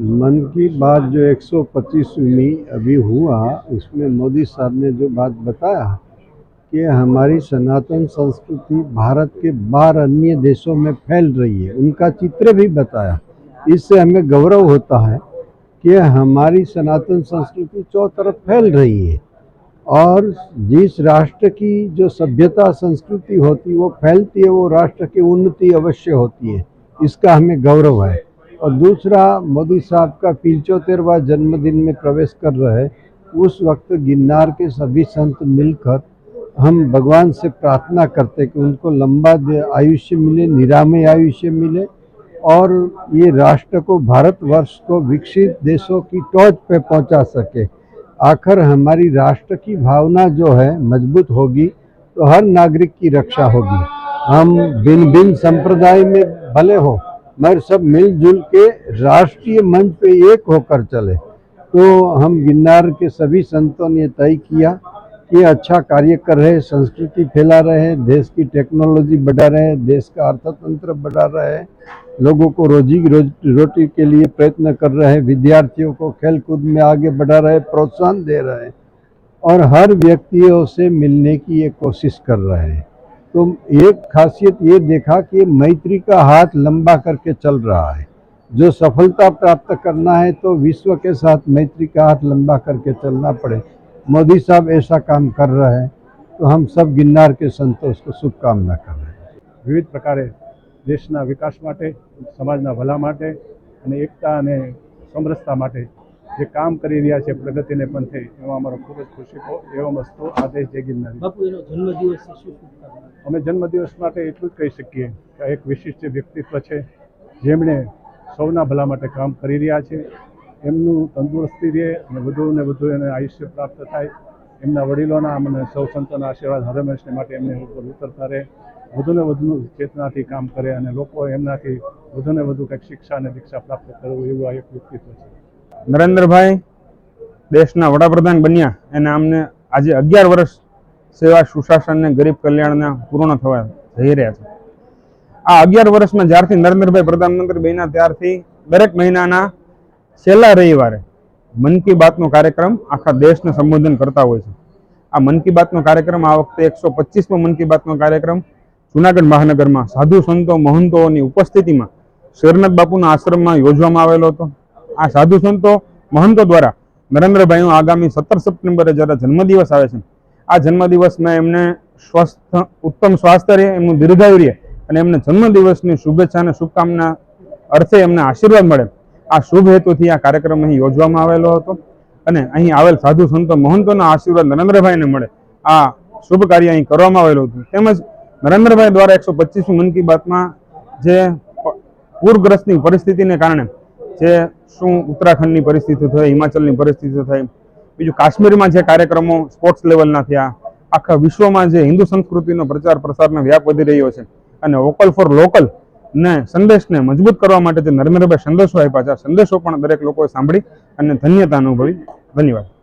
मन की बात जो 125वीं अभी हुआ, उसमें मोदी साहब ने जो बात बताया कि हमारी सनातन संस्कृति भारत के बाहर अन्य देशों में फैल रही है, उनका चित्र भी बताया। इससे हमें गौरव होता है कि हमारी सनातन संस्कृति चौ तरफ़ फैल रही है और जिस राष्ट्र की जो सभ्यता संस्कृति होती है वो फैलती है, वो राष्ट्र की उन्नति अवश्य होती है, इसका हमें गौरव है। और दूसरा, मोदी साहब का पिंचोतेरवा जन्मदिन में प्रवेश कर रहे, उस वक्त गिरनार के सभी संत मिलकर हम भगवान से प्रार्थना करते कि उनको लंबा आयुष्य मिले, निरामय आयुष्य मिले और ये राष्ट्र को, भारतवर्ष को, विकसित देशों की टॉच पे पहुँचा सके। आखिर हमारी राष्ट्र की भावना जो है, मज़बूत होगी तो हर नागरिक की रक्षा होगी। हम भिन्न भिन्न संप्रदाय में भले हो। मगर सब मिलजुल के राष्ट्रीय मंच पे एक होकर चले। तो हम गिरनार के सभी संतों ने तय किया कि अच्छा कार्य कर रहे संस्कृति फैला रहे हैं, देश की टेक्नोलॉजी बढ़ा रहे हैं, देश का अर्थतंत्र बढ़ा रहे हैं, लोगों को रोजी रोज, रोटी के लिए प्रयत्न कर रहे हैं, विद्यार्थियों को खेल कूद में आगे बढ़ा रहे प्रोत्साहन दे रहे हैं और हर व्यक्तियों से मिलने की ये कोशिश कर रहे हैं। तो एक खासियत ये देखा कि मैत्री का हाथ लंबा करके चल रहा है जो सफलता प्राप्त करना है तो विश्व के साथ मैत्री का हाथ लंबा करके चलना पड़े मोदी साहब ऐसा काम कर रहे हैं तो हम सब गिरनार के संतोष को शुभकामना कर रहे हैं વિવિધ પ્રકારે દેશના વિકાસ માટે સમાજના ભલા માટે અને એકતા અને સમરસતા માટે જે કામ કરી રહ્યા છે પ્રગતિને પણ થઈ એમાં અમારો ખૂબ જ ખુશી એવો મસ્તો આદેશ જય ગિરનારી. બાપુ એનો જન્મદિવસ અમે જન્મદિવસ માટે એટલું જ કહી શકીએ કે એક વિશિષ્ટ વ્યક્તિત્વ છે જેમણે સૌના ભલા માટે કામ કરી રહ્યા છે એમનું તંદુરસ્તી રહે અને વધુ ને વધુ એને આયુષ્ય પ્રાપ્ત થાય એમના વડીલોના અમને સૌ સંતોના આશીર્વાદ હરમેશને માટે એમને ઉપર ઉતરતા રહે વધુને વધુ ચેતનાથી કામ કરે અને લોકો એમનાથી વધુને વધુ કંઈક શિક્ષા અને દીક્ષા પ્રાપ્ત કરવું એવું આ એક વ્યક્તિત્વ છે. નરેન્દ્રભાઈ દેશના વડાપ્રધાન બન્યા. અને આમને આજે અગિયાર વર્ષ સેવા સુશાસન અને ગરીબ કલ્યાણના પૂર્ણ થવા જઈ રહ્યા છે. આ અગિયાર વર્ષમાં જ્યારથી નરેન્દ્રભાઈ પ્રધાનમંત્રી બન્યા ત્યારથી દરેક મહિનાના છેલ્લા રવિવારે મન કી બાતનો કાર્યક્રમ આખા દેશને સંબોધન કરતા હોય છે. આ મન કી બાતનો કાર્યક્રમ આ વખતે એકસો પચીસમો મન કી બાતનો કાર્યક્રમ જુનાગઢ મહાનગરમાં સાધુ સંતો મહંતોની ઉપસ્થિતિમાં શેરનાથ બાપુના આશ્રમમાં યોજવામાં આવેલો હતો. આ સાધુ સંતો મહંતો દ્વારા નરેન્દ્રભાઈનો આગામી સત્તર સપ્ટેમ્બરે જ્યારે જન્મદિવસ આવે છે આ જન્મદિવસમાં એમને સ્વસ્થ, ઉત્તમ સ્વાસ્થ્ય રહે, એમનું દીર્ઘાયુ રહે અને એમને જન્મદિવસની શુભેચ્છા અને શુભકામના અર્થે એમને આશીર્વાદ મળે. આ શુભ હેતુથી આ કાર્યક્રમ અહીં યોજવામાં આવેલો હતો અને અહીં આવેલ સાધુ સંતો મહંતોના આશીર્વાદ નરેન્દ્રભાઈને મળે. આ શુભ કાર્ય અહીં કરવામાં આવેલું હતું. તેમજ નરેન્દ્રભાઈ દ્વારા એકસો પચીસમી મન કી બાતમાં જે પૂરગ્રસ્તની પરિસ્થિતિને કારણે જે શું ઉત્તરાખંડની પરિસ્થિતિ થઈ, હિમાચલની પરિસ્થિતિ થઈ, બીજું કાશ્મીરમાં જે કાર્યક્રમો સ્પોર્ટ્સ લેવલના થયા, આખા વિશ્વમાં જે હિન્દુ સંસ્કૃતિનો પ્રચાર પ્રસારનો વ્યાપ વધી રહ્યો છે અને વોકલ ફોર લોકલ ને સંદેશને મજબૂત કરવા માટે જે નરેન્દ્રભાઈ સંદેશો આપ્યા છે સંદેશો પણ દરેક લોકોએ સાંભળી અને ધન્યતા અનુભવી. ધન્યવાદ.